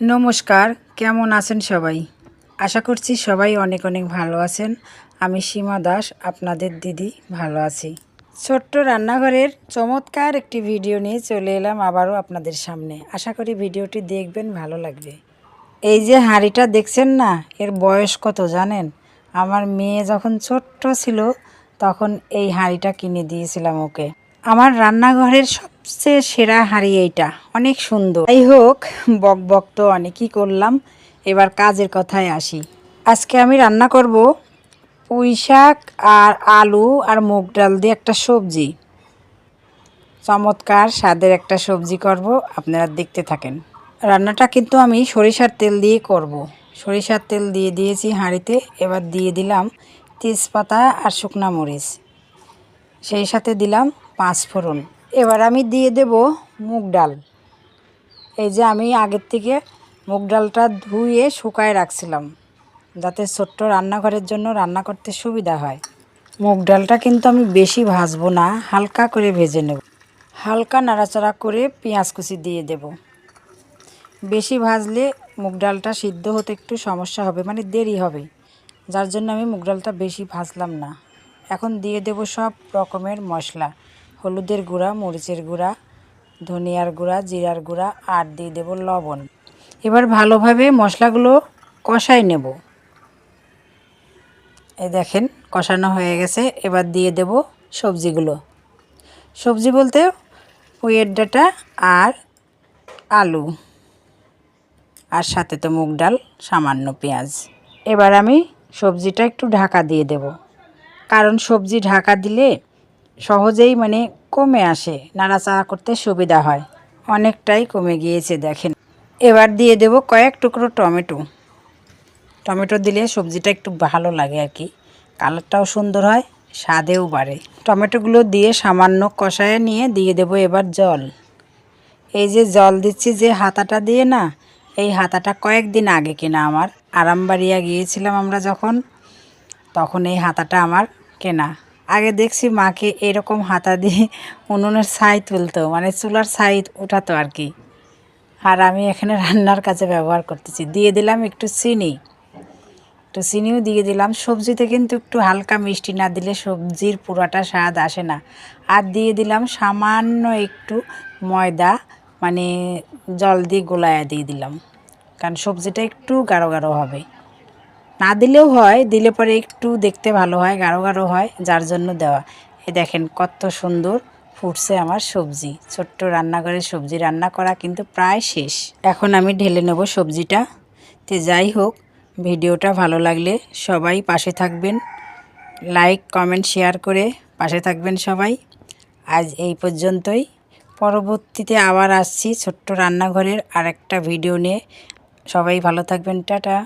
নমস্কার, কেমন আছেন সবাই? আশা করছি সবাই অনেক অনেক ভালো আছেন। আমি সীমা দাস, আপনাদের দিদি, ভালো আছি। ছোট্ট রান্নাঘরের চমৎকার একটি ভিডিও নিয়ে চলে এলাম আবারও আপনাদের সামনে। আশা করি ভিডিওটি দেখবেন, ভালো লাগবে। এই যে হাঁড়িটা দেখছেন না, এর বয়স কত জানেন? আমার মেয়ে যখন ছোট্ট ছিল, তখন এই হাঁড়িটা কিনে দিয়েছিলাম ওকে। আমার রান্নাঘরের সবচেয়ে সেরা হাঁড়ি এইটা। অনেক সুন্দর। যাই হোক বক বক তো অনেকই করলাম। এবার কাজের কথায় আসি। আজকে আমি রান্না করব পুঁই শাক আর আলু আর মুগ ডাল দিয়ে একটা সবজি। চমৎকার স্বাদের একটা সবজি করব, আপনারা দেখতে থাকেন। রান্নাটা কিন্তু আমি সরিষার তেল দিয়ে করব। সরিষার তেল দিয়ে দিয়েছি হাঁড়িতে। এবার দিয়ে দিলাম তেজপাতা আর শুকনা মরিচ। সেই সাথে দিলাম পাঁচ ফোড়ন এবার আমি দিয়ে দেব মুগ ডাল। এই যে আমি আগের থেকে মুগ ডালটা ধুয়ে শুকায় রাখছিলাম, যাতে ছোট্ট রান্নাঘরের জন্য রান্না করতে সুবিধা হয়। মুগ ডালটা কিন্তু আমি বেশি ভাজবো না, হালকা করে ভেজে নেব। হালকা নাড়াচাড়া করে পেঁয়াজ কুচি দিয়ে দেব। বেশি ভাজলে মুগ ডালটা সিদ্ধ হতে একটু সমস্যা হবে মানে দেরি হবে, যার জন্য আমি মুগ ডালটা বেশি ভাজলাম না। এখন দিয়ে দেব সব রকমের মশলা। হলুদের গুঁড়া, মরিচের গুঁড়া, ধনিয়ার গুঁড়া, জিরার গুঁড়া আর দিয়ে দেব লবণ। এবার ভালোভাবে মশলাগুলো কষাই নেব। এই দেখেন, কষানো হয়ে গেছে। এবার দিয়ে দেব সবজিগুলো। সবজি বলতে পুয়ের ডাটা আর আলু। আর সাথে তো মুগ ডাল, সামান্য পেঁয়াজ। এবার আমি সবজিটা একটু ঢাকা দিয়ে দেব। কারণ সবজি ঢাকা দিলে সহজেই মানে কমে আসে, নাড়াচাড়া করতে সুবিধা হয়। অনেকটাই কমে গিয়েছে, দেখেন। এবার দিয়ে দেব কয়েক টুকরো টমেটো। টমেটো দিলে সবজিটা একটু ভালো লাগে আর কি। কালারটাও সুন্দর হয়, স্বাদেও বাড়ে। টমেটোগুলো দিয়ে সামান্য কষায় নিয়ে দিয়ে দেব এবার জল। এই যে জল দিচ্ছি যে হাতাটা দিয়ে না, এই হাতাটা কয়েকদিন আগে কেনা আমার। আরামবাড়িয়া গিয়েছিলাম আমরা যখন, তখন এই হাতাটা আমার কেনা। আগে দেখছি মাকে এরকম হাতা দিয়ে উনুনের ছাই তুলতো মানে চুলার ছাই উঠাতো আর কি। আর আমি এখানে রান্নার কাজে ব্যবহার করতেছি। দিয়ে দিলাম একটু চিনি। একটু চিনিও দিয়ে দিলাম। সবজিতে কিন্তু একটু হালকা মিষ্টি না দিলে সবজির পুরাটা স্বাদ আসে না। আর দিয়ে দিলাম সামান্য একটু ময়দা মানে জল দিয়ে গোলায়া দিয়ে দিলাম। কারণ সবজিটা একটু গাঢ় গাঢ় হবে। না দিলেও হয়, দিলে পরে একটু দেখতে ভালো হয়, গাঢ় গাঢ় হয়, যার জন্য দেওয়া। এ দেখেন কত সুন্দর ফুটছে আমার সবজি, ছোট্ট রান্নাঘরে সবজি রান্না করা কিন্তু প্রায় শেষ। এখন আমি ঢেলে নেব সবজিটা। তে যাই হোক, ভিডিওটা ভালো লাগলে সবাই পাশে থাকবেন। লাইক, কমেন্ট, শেয়ার করে পাশে থাকবেন সবাই। আজ এই পর্যন্তই। পরবর্তীতে আবার আসছি ছোট্ট রান্নাঘরের আরেকটা ভিডিও নিয়ে। সবাই ভালো থাকবেন, টাটা।